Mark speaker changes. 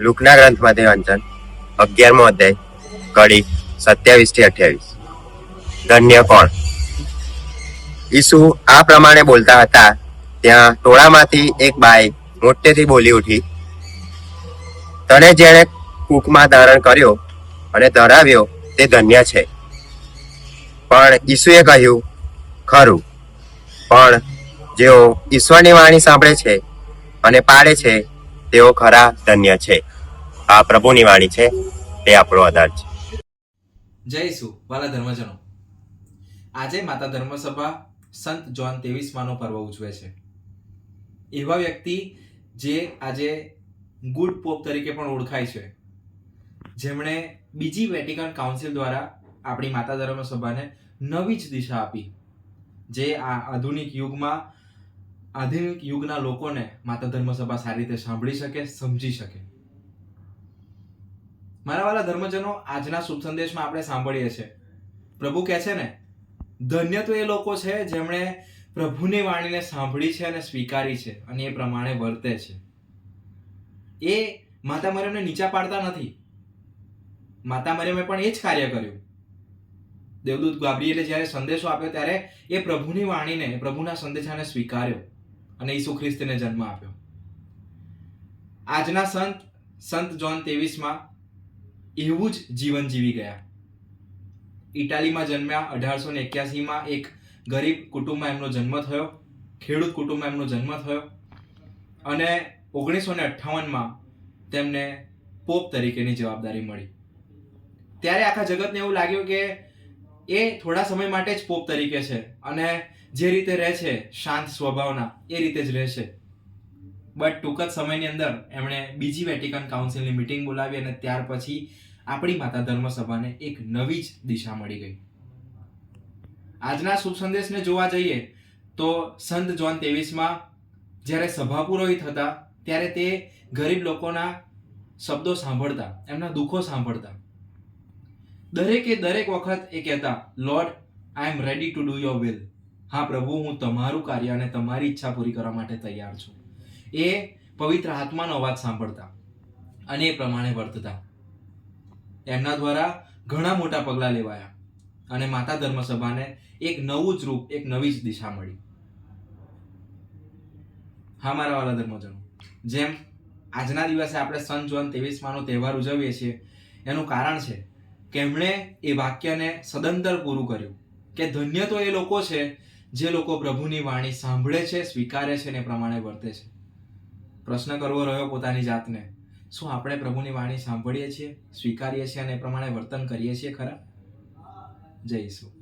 Speaker 1: લુકના ગ્રંથમાંથી વાંચન અગિયારમો અધ્યાય, કડી સત્યાવીસથી અઠ્યાવીસ. ધન્ય કોણ? ઈસુ આ પ્રમાણે બોલતા હતા, ત્યાં ટોળામાંથી એક બાઈ મોટેથી બોલી ઉઠી. તને જેણે કૂકમાં ધારણ કર્યો અને ધરાવ્યો તે ધન્ય છે. પણ ઈસુએ કહ્યું, ખરું, પણ જેઓ ઈશ્વરની વાણી સાંભળે છે અને પાડે છે, તેઓ ખરા ધન્ય છે. આ પ્રભુની વાણી છે, તે આપણો આધાર છે.
Speaker 2: જય ઈસુ વાલા ધર્મજનો. આજે માતા ધર્મસભા સંત જોન તેવીસમાનો પર્વ ઉજવે છે. એવા વ્યક્તિ જે આજે ગુડ પોપ તરીકે પણ ઓળખાય છે. જેમણે બીજી વેટિકન કાઉન્સિલ દ્વારા આપણી માતા ધર્મસભાને નવી જ દિશા આપી, જે આ આધુનિક યુગમાં, આધુનિક યુગના લોકોને માતા ધર્મસભા સારી રીતે સાંભળી શકે, સમજી શકે. મારા વાલા ધર્મજનો, આજના શુભ સંદેશમાં આપણે સાંભળીએ છીએ. પ્રભુ કહે છે ને, ધન્ય તો એ લોકો છે જેમણે પ્રભુની વાણીને સાંભળી છે અને સ્વીકારી છે અને એ પ્રમાણે વર્તે છે. એ માતા મરિયમને નીચા પાડતા નથી. માતા મરિયમે પણ એ જ કાર્ય કર્યું. દેવદૂત ગાબ્રિએલે જ્યારે સંદેશો આપ્યો ત્યારે એ પ્રભુની વાણીને, પ્રભુના સંદેશાને સ્વીકાર્યો અને ઈસુ ખ્રિસ્તને જન્મ આપ્યો. આજના સંત સંત જોન તેવીસમાં એવું જ જીવન જીવી ગયા. ઇટાલીમાં જન્મ્યા અઢારસો ને એક્યાસીમાં એક ગરીબ કુટુંબમાં એમનો જન્મ થયો, ખેડૂત કુટુંબમાં એમનો જન્મ થયો અને ઓગણીસો ને અઠ્ઠાવનમાં તેમને પોપ તરીકેની જવાબદારી મળી. ત્યારે આખા જગતને એવું લાગ્યું કે એ થોડા સમય માટે જ પોપ તરીકે છે અને જે રીતે રહે છે શાંત સ્વભાવના એ રીતે જ રહેશે બટ ટૂંક જ સમયની અંદર એમણે બીજી વેટિકન કાઉન્સિલની મિટિંગ બોલાવી અને ત્યાર પછી આપણી માતા ધર્મસભાને એક નવી જ દિશા મળી ગઈ. આજના શુભ સંદેશને જોવા જઈએ તો સંત જોન તેવીસમાં જ્યારે સભા પુરોહિત હતા, ત્યારે તે ગરીબ લોકોના શબ્દો સાંભળતા, એમના દુઃખો સાંભળતા. દરેકે દરેક વખત એ કહેતા lord I am ready to do your will હા પ્રભુ, હું તમારું કાર્ય અને તમારી ઈચ્છા પૂરી કરવા માટે તૈયાર છું. એ પવિત્ર આત્માનો અવાજ સાંભળતા અને એ પ્રમાણે વર્તતા. એમના દ્વારા ઘણા મોટા પગલાં લેવાયા અને માતા ધર્મસભાને એક નવું જ રૂપ, એક નવી જ દિશા મળી. હા, મારા વાલા ધર્મજનો, જેમ આજના દિવસે આપણે સન જોન તેવીસમાનો તહેવાર ઉજવીએ છીએ, એનું કારણ છે કે એમણે એ વાક્યને સદંતર પૂરું કર્યું કે ધન્ય તો એ લોકો છે જે લોકો પ્રભુની વાણી સાંભળે છે, સ્વીકારે છે ને પ્રમાણે વર્તે છે. પ્રશ્ન કરવો રહ્યો પોતાની જાતને. શું આપણે પ્રભુની વાણી સાંભળીએ છીએ, સ્વીકારીએ છીએ અને એ પ્રમાણે વર્તન કરીએ છીએ ખરા? જય ઈસુ.